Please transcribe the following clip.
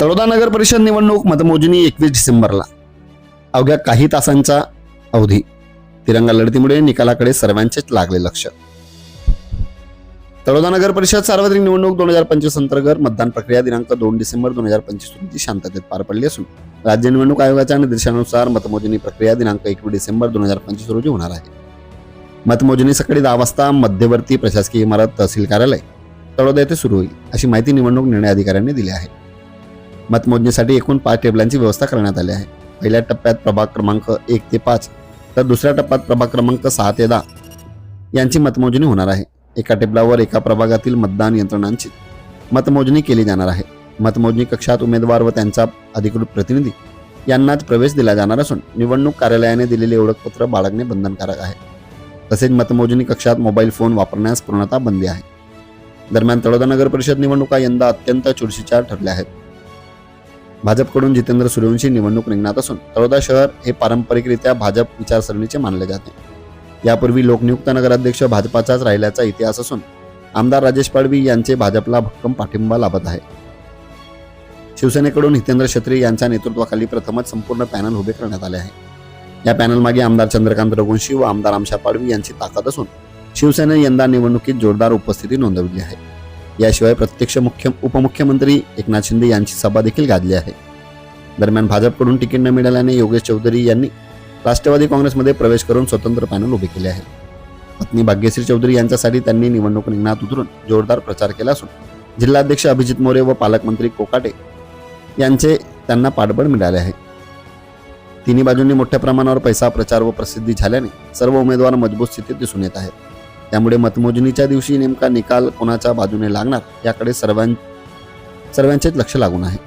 तळोदा नगर परिषद निवडणूक मतमोजणी एकवीस डिसेंबरला. अवघ्या काही तासांचा अवधी. तिरंगा लढतीमुळे निकालाकडे सर्वांचेच लागले लक्ष. तळोदा नगर परिषद सार्वत्रिक निवडणूक दोन हजार पंचवीस अंतर्गत मतदान प्रक्रिया दिनांक दोन डिसेंबर दोन हजार पंचवीस रोजी शांततेत पार पडली असून राज्य निवडणूक आयोगाच्या निर्देशानुसार मतमोजणी प्रक्रिया दिनांक एकवीस डिसेंबर दोन हजार पंचवीस रोजी होणार आहे. मतमोजणी सकाळी दहा वाजता मध्यवर्ती प्रशासकीय इमारत तहसील कार्यालय तळोदा येथे सुरू होईल अशी माहिती निवडणूक निर्णय अधिकाऱ्यांनी दिली आहे. मतमोजणीसाठी एकूण पाच टेबलांची व्यवस्था करण्यात आली आहे. पहिल्या टप्प्यात प्रभाग क्रमांक एक ते पाच तर दुसऱ्या टप्प्यात प्रभाग क्रमांक सहा ते दहा यांची मतमोजणी होणार आहे. एका टेबलावर एका प्रभागातील मतदान यंत्रणांची मतमोजणी केली जाणार आहे. मतमोजणी कक्षात उमेदवार व त्यांचा अधिकृत प्रतिनिधी यांनाच प्रवेश दिला जाणार असून निवडणूक कार्यालयाने दिलेले ओळखपत्र बाळगणे बंधनकारक आहे. तसेच मतमोजणी कक्षात मोबाईल फोन वापरण्यास पूर्णतः बंदी आहे. दरम्यान तळोदा नगर परिषद निवडणुका यंदा अत्यंत चुरशीच्या ठरल्या आहेत. भाजपकडून जितेंद्र सूर्यवंशी निवडणूक रिंगणात असून तळोदा शहर हे पारंपरिकरित्या भाजप विचारसरणीचे मानले जाते. यापूर्वी लोकनियुक्त नगराध्यक्ष भाजपाचाच राहिल्याचा इतिहास असून आमदार राजेश पाडवी यांचे भाजपला भक्कम पाठिंबा लाभत आहे. शिवसेनेकडून हितेंद्र छत्री यांच्या नेतृत्वाखाली प्रथमच संपूर्ण पॅनल उभे करण्यात आले आहे. या पॅनलमागे आमदार चंद्रकांत रघुवंशी व आमदार आमशा पाडवी यांची ताकद असून शिवसेने यंदा निवडणुकीत जोरदार उपस्थिती नोंदवली आहे. याशिवाय प्रत्यक्ष मुख्य उपमुख्यमंत्री एकनाथ शिंदे यांची सभा देखील गाजली आहे. दरम्यान भाजपकडून तिकीट न मिळाल्याने योगेश चौधरी यांनी राष्ट्रवादी काँग्रेसमध्ये प्रवेश करून स्वतंत्र पॅनल उभे केले आहे. पत्नी भाग्यश्री चौधरी यांच्यासाठी त्यांनी निवडणूक रिंगणात उतरून जोरदार प्रचार केला असून जिल्हाध्यक्ष अभिजित मोरे व पालकमंत्री कोकाटे यांचे त्यांना पाठबळ मिळाले आहे. तिन्ही बाजूंनी मोठ्या प्रमाणावर पैसा प्रचार व प्रसिद्धी झाल्याने सर्व उमेदवार मजबूत स्थितीत दिसून येत आहेत. त्यामुळे मतमोजणीच्या दिवशी नेमका निकाल कोणाच्या बाजूने लागणार याकडे सर्वां सर्वांचेच लक्ष लागून आहे.